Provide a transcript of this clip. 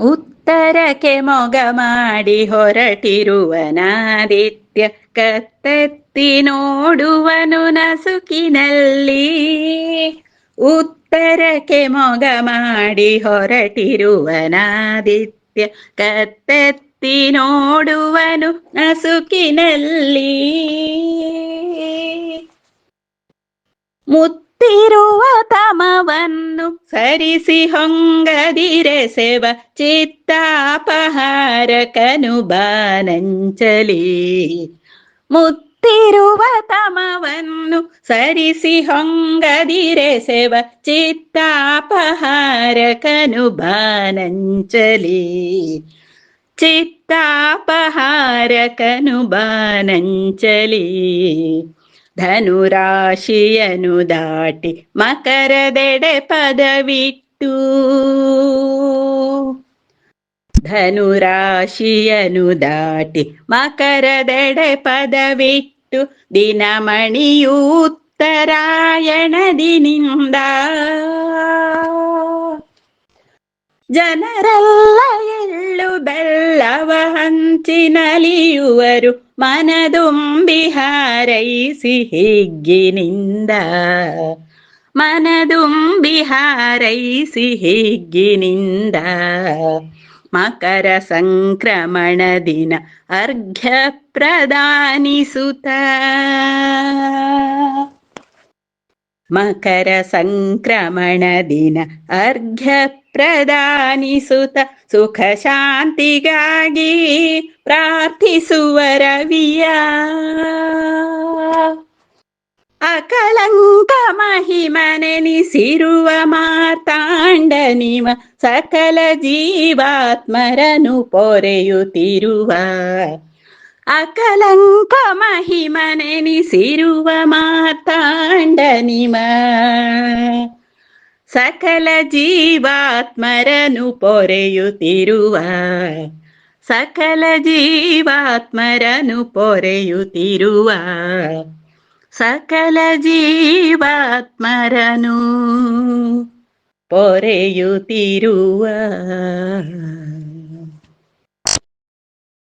ಉತ್ತರಕ್ಕೆ ಮೊಗ ಮಾಡಿ ಹೊರಟಿರುವನಾದಿತ್ಯ ಕತ್ತೆತ್ತಿ ನೋಡುವನು ನಸುಕಿನಲ್ಲಿ. ಉತ್ತರಕ್ಕೆ ಮೊಗ ಮಾಡಿ ಹೊರಟಿರುವನಾದಿತ್ಯ ಕತ್ತೆತ್ತಿ ನೋಡುವನು ನಸುಕಿನಲ್ಲಿ. ಮುತ್ತಿರುವ ತಮವನ್ನು ಸರಿಸಿ ಹೊಂಗದಿರೆ ಸೆವ ಚಿತ್ತಾಪಹಾರಕನು ಬಾನಂಚಲಿ ಮುತ್ತಿರುವ ತಮವನ್ನು ಸರಿಸಿ ಹೊಂಗದಿರೆ ಸೆವ ಚಿತ್ತಾಪಹಾರಕನು ಬಾನಂಚಲಿ ಚಿತ್ತಾಪಹಾರಕನು ಬಾನಂಚಲಿ ಧನುರಾಶಿಯನು ದಾಟಿ ಮಕರದೆಡೆ ಪದವಿಟ್ಟು ಧನುರಾಶಿಯನು ದಾಟಿ ಮಕರದೆಡೆ ಪದವಿಟ್ಟು ದಿನಮಣಿಯು ಉತ್ತರಾಯಣದಿನಿಂದ ಜನರೆಲ್ಲ ಎಳ್ಳು ಬೆಳ್ಳವ ಹಂಚಿನಲಿಯುವರು ಮನದುಂಬಿ ಹಾರೈಸಿ ಹಿಗ್ಗಿನಿಂದ. ಮನದುಂಬಿ ಹಾರೈಸಿ ಹಿಗ್ಗಿನಿಂದ. ಮಕರ ಸಂಕ್ರಮಣ ದಿನ ಅರ್ಘ್ಯ ಪ್ರದಾನಿಸುತ್ತ ಮಕರ ಸಂಕ್ರಮಣ ದಿನ ಅರ್ಘ್ಯ ಪ್ರದಾನಿಸುತ್ತ ಸುಖ ಶಾಂತಿಗಾಗಿ ಪ್ರಾರ್ಥಿಸುವ ರವಿಯ. ಅಕಳಂಕ ಮಹಿಮನೆನಿಸಿರುವ ಮಾತಾಂಡ ನಿಮ ಸಕಲ ಜೀವಾತ್ಮರನು ಪೊರೆಯುತ್ತಿರುವ. ಅಕಲಂಕ ಮಹಿಮನೆನಿಸಿರುವ ಮಾತಾಂಡ ನಿಮ ಸಕಲ ಜೀವಾತ್ಮರನು ಪೊರೆಯುತ್ತಿರುವ. ಸಕಲ ಜೀವಾತ್ಮರನು ಪೊರೆಯುತ್ತಿರುವ. സകല ജീവാത്മരനു. പൊരയു തിരുവാ.